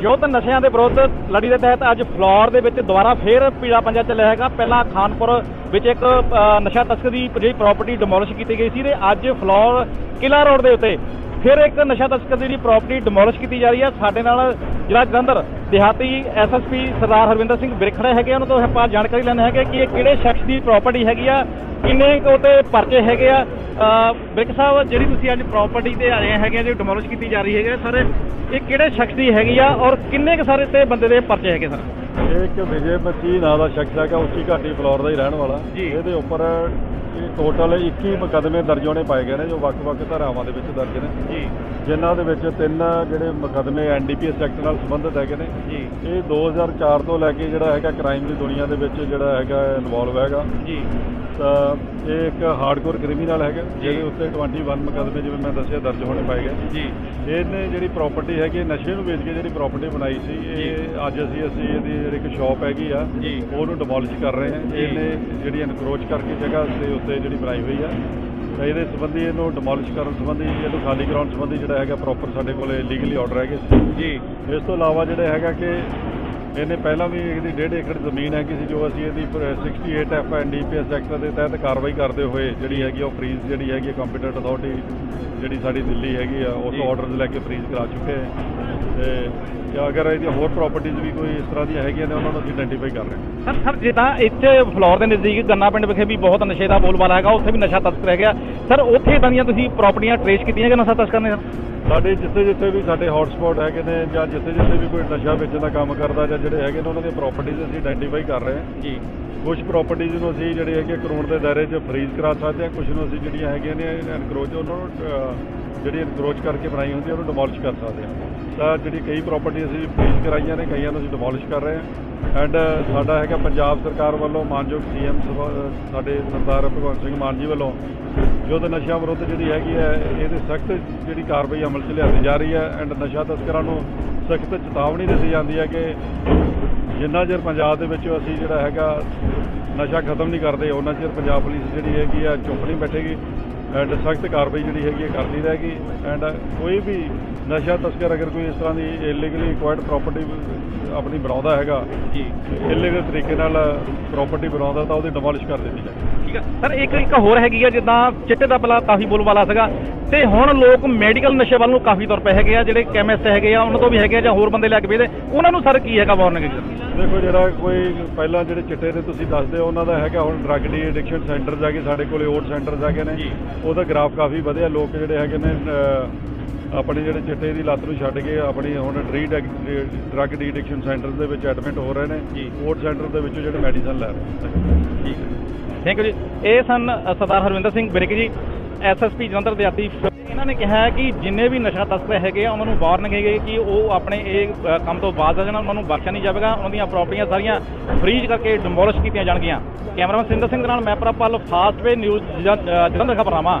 ਯੁੱਧ ਨਸ਼ਿਆਂ ਦੇ ਵਿਰੁੱਧ ਲੜੀ ਦੇ ਤਹਿਤ ਅੱਜ ਫਲੋਰ ਦੇ ਵਿੱਚ ਦੁਬਾਰਾ ਫੇਰ ਪੀੜਾ ਪੰਜਾ ਚੱਲਿਆ ਹੈਗਾ। ਪਹਿਲਾਂ ਖਾਨਪੁਰ ਵਿੱਚ ਇੱਕ ਨਸ਼ਾ ਤਸਕਰੀ ਦੀ ਜਿਹੜੀ ਪ੍ਰਾਪਰਟੀ ਡਿਮੋਲਿਸ਼ ਕੀਤੀ ਗਈ ਸੀ ਤੇ ਅੱਜ ਫਲੋਰ ਕਿਲਾ ਰੋਡ ਦੇ ਉੱਤੇ ਫਿਰ ਇੱਕ ਨਸ਼ਾ ਤਸਕਰ ਦੀ ਜਿਹੜੀ ਪ੍ਰਾਪਰਟੀ ਡਿਮੋਲਿਸ਼ ਕੀਤੀ ਜਾ ਰਹੀ ਹੈ ਸਾਡੇ ਨਾਲ ਜਿਹੜਾ ਜਲੰਧਰ ਦਿਹਾਤੀ ਐਸਐਸਪੀ ਸਰਦਾਰ ਹਰਵਿੰਦਰ ਸਿੰਘ ਬਿਰਖੜੇ ਹੈਗੇ ਉਹਨਾਂ ਤੋਂ ਆਪਾਂ ਜਾਣਕਾਰੀ ਲੈਣਾ ਹੈਗੇ ਕਿ ਇਹ ਕਿਹੜੇ ਸ਼ਖਸ ਦੀ ਪ੍ਰਾਪਰਟੀ ਹੈਗੀ ਆ ਕਿੰਨੇ ਕੁ ਤੇ ਪਰਚੇ ਹੈਗੇ ਆ। ਅ, ਬਿਰਕ ਸਾਹਿਬ ਜਿਹੜੀ ਤੁਸੀਂ ਅੱਜ ਪ੍ਰਾਪਰਟੀ ਤੇ ਆਏ ਹੈਗੇ ਜਿਹੜੀ ਡਿਮੋਲਿਸ਼ ਕੀਤੀ ਜਾ ਰਹੀ ਹੈਗੇ ਸਰ ਇਹ ਕਿਹੜੇ ਸ਼ਖਸ ਦੀ ਹੈਗੀ ਆ ਔਰ ਕਿੰਨੇ ਕੁ ਸਾਰੇ ਤੇ ਬੰਦੇ ਦੇ ਪਰਚੇ ਹੈਗੇ ਸਰ? ਇਹ ਇੱਕ ਵਿਜੇ ਮੱਚੀ ਨਾਂ ਦਾ ਸ਼ਖਸ ਹੈਗਾ ਉੱਚੀ ਘਾਟੀ ਫਲੋਰ ਦਾ ਹੀ ਰਹਿਣ ਵਾਲਾ। ਜੀ। ਇਹਦੇ ਉੱਪਰ ਇਹ ਟੋਟਲ 21 ਮੁਕੱਦਮੇ ਦਰਜ ਹੋਣੇ ਪਾਏ ਗਏ ਨੇ ਜੋ ਵੱਖ-ਵੱਖ ਧਾਰਾਵਾਂ ਦੇ ਵਿੱਚ ਦਰਜ ਨੇ। ਜੀ। ਜਿਨ੍ਹਾਂ ਦੇ ਵਿੱਚ ਤਿੰਨ ਜਿਹੜੇ ਮੁਕੱਦਮੇ ਐਨਡੀਪੀਐਸ ਐਕਟ ਨਾਲ ਸੰਬੰਧਿਤ ਹੈਗੇ ਨੇ। ਜੀ। ਇਹ 2004 ਤੋਂ ਲੈ ਕੇ ਜਿਹੜਾ ਹੈਗਾ ਕ੍ਰਾਈਮ ਦੀ ਦੁਨੀਆ ਦੇ ਵਿੱਚ ਜਿਹੜਾ ਹੈਗਾ ਇਨਵੋਲਵ ਹੈਗਾ। ਜੀ। ਤਾਂ ਇਹ ਇੱਕ ਹਾਰਡਕੋਰ ਕ੍ਰਿਮੀਨਲ ਹੈਗਾ ਜਿਹਦੇ ਉੱਤੇ 21 ਮੁਕੱਦਮੇ ਜਿਵੇਂ ਮੈਂ ਦੱਸਿਆ ਦਰਜ ਹੋਣੇ ਪਾਏ ਗਏ। ਜੀ। ਇਹਨੇ ਜਿਹੜੀ ਪ੍ਰਾਪਰਟੀ ਹੈਗੀ ਨਸ਼ੇ ਨੂੰ ਵੇਚ ਕੇ ਜਿਹੜੀ ਪ੍ਰਾਪਰਟੀ ਬਣਾਈ ਸੀ ਇਹ ਅੱਜ ਅਸੀਂ ਅਸੀਂ ਇਹਦੀ ਜਿਹੜੀ ਇੱਕ ਸ਼ਾਪ ਹੈਗੀ ਆ ਜੀ। ਉਹਨੂੰ ਡਿਮੋਲਿਸ਼ ਕਰ ਰਹੇ ਹਾਂ। ਇਹਨੇ ਜਿਹੜੀ ਐਨਕਰੋਚ ਕਰਕੇ ਜਗ੍ਹਾ ਦੇ ਉੱਤੇ ਜਿਹੜੀ ਬਣਾਈ ਹੋਈ ਆ ਤਾਂ ਇਹਦੇ ਸੰਬੰਧੀ ਇਹਨੂੰ ਡਿਮੋਲਿਸ਼ ਕਰਨ ਸੰਬੰਧੀ ਇਹਨੂੰ ਖਾਲੀ ਕਰਾਉਣ ਸੰਬੰਧੀ ਜਿਹੜਾ ਹੈਗਾ ਪ੍ਰੋਪਰ ਸਾਡੇ ਕੋਲੇ ਲੀਗਲੀ ਆਰਡਰ ਹੈਗੇ ਜੀ। ਇਸ ਤੋਂ ਇਲਾਵਾ ਜਿਹੜਾ ਹੈਗਾ ਕਿ ਇਹਨੇ ਪਹਿਲਾਂ ਵੀ ਇਹਦੀ ਡੇਢ ਏਕੜ ਜ਼ਮੀਨ ਹੈਗੀ ਸੀ ਜੋ ਅਸੀਂ ਇਹਦੀ 68 ਐਫ ਐਨਡੀਪੀਐਸ ਐਕਟ ਦੇ ਤਹਿਤ ਕਾਰਵਾਈ ਕਰਦੇ ਹੋਏ ਜਿਹੜੀ ਹੈਗੀ ਉਹ ਫਰੀਜ਼ ਜਿਹੜੀ ਹੈਗੀ ਕੰਪੀਟੈਂਟ ਅਥਾਰਟੀ ਜਿਹੜੀ ਸਾਡੀ ਦਿੱਲੀ ਹੈਗੀ ਆ ਉਸ ਜੀ। ਆਰਡਰਸ ਲੈ ਕੇ ਫਰੀਜ਼ ਕਰਾ ਚੁੱਕੇ ਹਾਂ ਤੇ ਜੇ ਅਗਰ ਇਹਦੀਆਂ ਹੋਰ ਪ੍ਰਾਪਰਟੀਆਂ ਵੀ ਕੋਈ ਇਸ ਤਰ੍ਹਾਂ ਦੀਆਂ ਹੈਗੀਆਂ ਨੇ ਉਹਨਾਂ ਨੂੰ ਅਸੀਂ ਆਇਡੈਂਟੀਫਾਈ ਕਰ ਰਹੇ ਹਾਂ। ਸਰ ਸਰ ਜਿੱਦਾਂ ਇੱਥੇ ਫਲੋਰ ਦੇ ਨਜ਼ਦੀਕ ਗੰਨਾ ਪਿੰਡ ਵਿਖੇ ਵੀ ਬਹੁਤ ਨਸ਼ੇ ਦਾ ਬੋਲਬਾਲਾ ਹੈਗਾ ਉੱਥੇ ਵੀ ਨਸ਼ਾ ਤਸਕਰ ਹੈਗਾ। ਸਰ ਉੱਥੇ ਇਦਾਂ ਦੀਆਂ ਤੁਸੀਂ ਪ੍ਰਾਪਰਟੀਆਂ ਟ੍ਰੇਸ ਕੀਤੀਆਂ ਕਿ ਨਸ਼ਾ ਤਸਕਰ ਨੇ? ਸਾਡੇ ਜਿੱਥੇ ਜਿੱਥੇ ਵੀ ਸਾਡੇ ਹੌਟਸਪੌਟ ਹੈਗੇ ਨੇ ਜਾਂ ਜਿੱਥੇ ਜਿੱਥੇ ਵੀ ਕੋਈ ਨਸ਼ਾ ਵੇਚਣ ਦਾ ਕੰਮ ਕਰਦਾ ਜਾਂ ਜਿਹੜੇ ਹੈਗੇ ਨੇ ਉਹਨਾਂ ਦੀਆਂ ਪ੍ਰਾਪਰਟੀਆਂ ਅਸੀਂ ਆਇਡੈਂਟੀਫਾਈ ਕਰ ਰਹੇ ਹਾਂ। ਜੀ। ਕੁਝ ਪ੍ਰਾਪਰਟੀਆਂ ਨੂੰ ਅਸੀਂ ਜਿਹੜੇ ਹੈਗੇ ਕਾਨੂੰਨ ਦੇ ਦਾਇਰੇ 'ਚ ਫਰੀਜ਼ ਕਰਾ ਸਕਦੇ ਹਾਂ ਕੁਝ ਨੂੰ ਅਸੀਂ ਜਿਹੜੀਆਂ ਹੈਗੀਆਂ ਨੇ ਐਨਕਰੋਚ ਉਹਨਾਂ ਨੂੰ ਜਿਹੜੀ ਐਨਕਰੋਚ ਕਰਕੇ ਬਣਾਈ ਹੁੰਦੀ ਹੈ ਉਹਨੂੰ ਡਿਮੋਲਿਸ਼ ਕਰ ਸਕਦੇ ਹਾਂ। ਤਾਂ ਜਿਹੜੀ ਕਈ ਪ੍ਰਾਪਰਟੀ ਅਸੀਂ ਪੇਸ਼ ਕਰਾਈਆਂ ਨੇ, ਕਈਆਂ ਨੂੰ ਅਸੀਂ ਡਿਮੋਲਿਸ਼ ਕਰ ਰਹੇ ਹਾਂ। ਐਂਡ ਸਾਡਾ ਹੈਗਾ ਪੰਜਾਬ ਸਰਕਾਰ ਵੱਲੋਂ ਮਾਨਯੋਗ ਸੀਐਮ ਸਾਡੇ ਸਰਦਾਰ ਭਗਵੰਤ ਸਿੰਘ ਮਾਨ ਜੀ ਵੱਲੋਂ ਯੁੱਧ ਨਸ਼ਾ ਵਿਰੁੱਧ ਜਿਹੜੀ ਹੈਗੀ ਹੈ, ਇਹਦੇ ਸਖਤ ਜਿਹੜੀ ਕਾਰਵਾਈ ਅਮਲ 'ਚ ਲਿਆਂਦੀ ਜਾ ਰਹੀ ਹੈ। ਐਂਡ ਨਸ਼ਾ ਤਸਕਰਾਂ ਨੂੰ ਸਖਤ ਚੇਤਾਵਨੀ ਦਿੱਤੀ ਜਾਂਦੀ ਹੈ ਕਿ ਜਿੰਨਾ ਚਿਰ ਪੰਜਾਬ ਦੇ ਵਿੱਚ ਅਸੀਂ ਜਿਹੜਾ ਹੈਗਾ ਨਸ਼ਾ ਖਤਮ ਨਹੀਂ ਕਰਦੇ ਉਹਨਾਂ ਚਿਰ ਪੰਜਾਬ ਪੁਲਿਸ ਜਿਹੜੀ ਹੈਗੀ ਆ ਚੁੱਪ ਨਹੀਂ ਬੈਠੇਗੀ। ਐਂਡ ਸਖਤ ਕਾਰਵਾਈ ਜਿਹੜੀ ਹੈਗੀ ਹੈ ਕਰਦੀ ਰਹੇਗੀ ਐਂਡ ਕੋਈ ਵੀ ਨਸ਼ਾ ਤਸਕਰ ਅਗਰ ਕੋਈ ਇਸ ਤਰ੍ਹਾਂ ਦੀ ਇਲੀਗਲੀ ਅਕਵਾਇਰਡ ਪ੍ਰਾਪਰਟੀ ਆਪਣੀ ਬਣਾਉਂਦਾ ਹੈਗਾ ਜੀ। ਇਲੀਗਲ ਤਰੀਕੇ ਨਾਲ ਪ੍ਰਾਪਰਟੀ ਬਣਾਉਂਦਾ ਤਾਂ ਉਹਦੀ ਡਿਮੋਲਿਸ਼ ਕਰ ਦਿੱਤੀ ਜਾਏ। ਠੀਕ ਹੈ ਸਰ ਇੱਕ ਇੱਕ ਹੋਰ ਹੈਗੀ ਆ ਜਿੱਦਾਂ ਚਿੱਟੇ ਦਾ ਪਹਿਲਾਂ ਕਾਫੀ ਬੋਲਬਾਲਾ ਸੀਗਾ। ਤੇ ਹੁਣ ਲੋਕ ਮੈਡੀਕਲ ਨਸ਼ੇ ਵੱਲ ਨੂੰ ਕਾਫੀ ਤੁਰ ਪਏ ਹੈਗੇ ਆ ਜਿਹੜੇ ਕੈਮਿਸਟ ਹੈਗੇ ਆ ਉਹਨਾਂ ਤੋਂ ਵੀ ਹੈਗੇ ਆ ਜਾਂ ਹੋਰ ਬੰਦੇ ਲੈ ਕੇ ਵੇਚਦੇ ਉਹਨਾਂ ਨੂੰ ਸਰ ਕੀ ਹੈਗਾ ਵਾਰਨਿੰਗ ਦੇਖੋ ਜਿਹੜਾ ਕੋਈ ਪਹਿਲਾਂ ਜਿਹੜੇ ਚਿੱਟੇ ਦੇ ਤੁਸੀਂ ਦੱਸਦੇ ਹੋ ਉਹਨਾਂ ਦਾ ਹੈਗਾ ਹੁਣ ਡਰੱਗ ਡੀ ਐਡਿਕਸ਼ਨ ਸੈਂਟਰਸ ਹੈਗੇ ਸਾਡੇ ਕੋਲੇ ਓਟ ਸੈਂਟਰਸ ਹੈਗੇ ਨੇ। ਜੀ। ਉਹਦਾ ਗ੍ਰਾਫ ਕਾਫੀ ਵਧਿਆ ਲੋਕ ਜਿਹੜੇ ਹੈਗੇ ਨੇ ਆਪਣੇ ਜਿਹੜੇ ਚਿੱਟੇ ਦੀ ਲੱਤ ਨੂੰ ਛੱਡ ਕੇ ਆਪਣੀ ਹੁਣ ਡਰੀ ਡਰੱਗ ਡੀ ਐਡਿਕਸ਼ਨ ਸੈਂਟਰਸ ਦੇ ਵਿੱਚ ਐਡਮਿਟ ਹੋ ਰਹੇ ਨੇ। ਜੀ। ਓਟ ਸੈਂਟਰ ਦੇ ਵਿੱਚੋਂ ਜਿਹੜੇ ਮੈਡੀਸਨ ਲੈ ਰਹੇ ਠੀਕ ਹੈ। ਥੈਂਕ ਯੂ ਜੀ। ਇਹ ਸਨ ਸਰਦਾਰ ਹਰਵਿੰਦਰ ਸਿੰਘ ਬਿਰਕ ਜੀ ਐਸਐਸਪੀ ਜਲੰਧਰ ਦੇ ਆਤੀ ਇਹਨਾਂ ਨੇ ਕਿਹਾ ਕਿ ਜਿੰਨੇ ਵੀ ਨਸ਼ਾ ਤਸਕਰ ਹੈਗੇ ਆ ਉਹਨਾਂ ਨੂੰ ਵਾਰਨਿੰਗ ਹੈਗੀ ਕਿ ਉਹ ਆਪਣੇ ਇਹ ਕੰਮ ਤੋਂ ਬਾਜ਼ ਆ ਜਾਣ ਉਹਨਾਂ ਨੂੰ ਬਖਸ਼ਿਆ ਨਹੀਂ ਜਾਵੇਗਾ ਉਹਨਾਂ ਦੀਆਂ ਪ੍ਰਾਪਰਟੀਆਂ ਸਾਰੀਆਂ ਫਰੀਜ਼ ਕਰਕੇ ਡਿਮੋਲਿਸ਼ ਕੀਤੀਆਂ ਜਾਣਗੀਆਂ। ਕੈਮਰਾਮੈਨ ਸਿੰਦਰ ਸਿੰਘ ਦੇ ਨਾਲ ਮੈਂ ਪ੍ਰਪਲ ਫਾਸਟਵੇ ਨਿਊਜ਼ ਜਲੰਧਰ ਖਬਰਨਾਮਾ।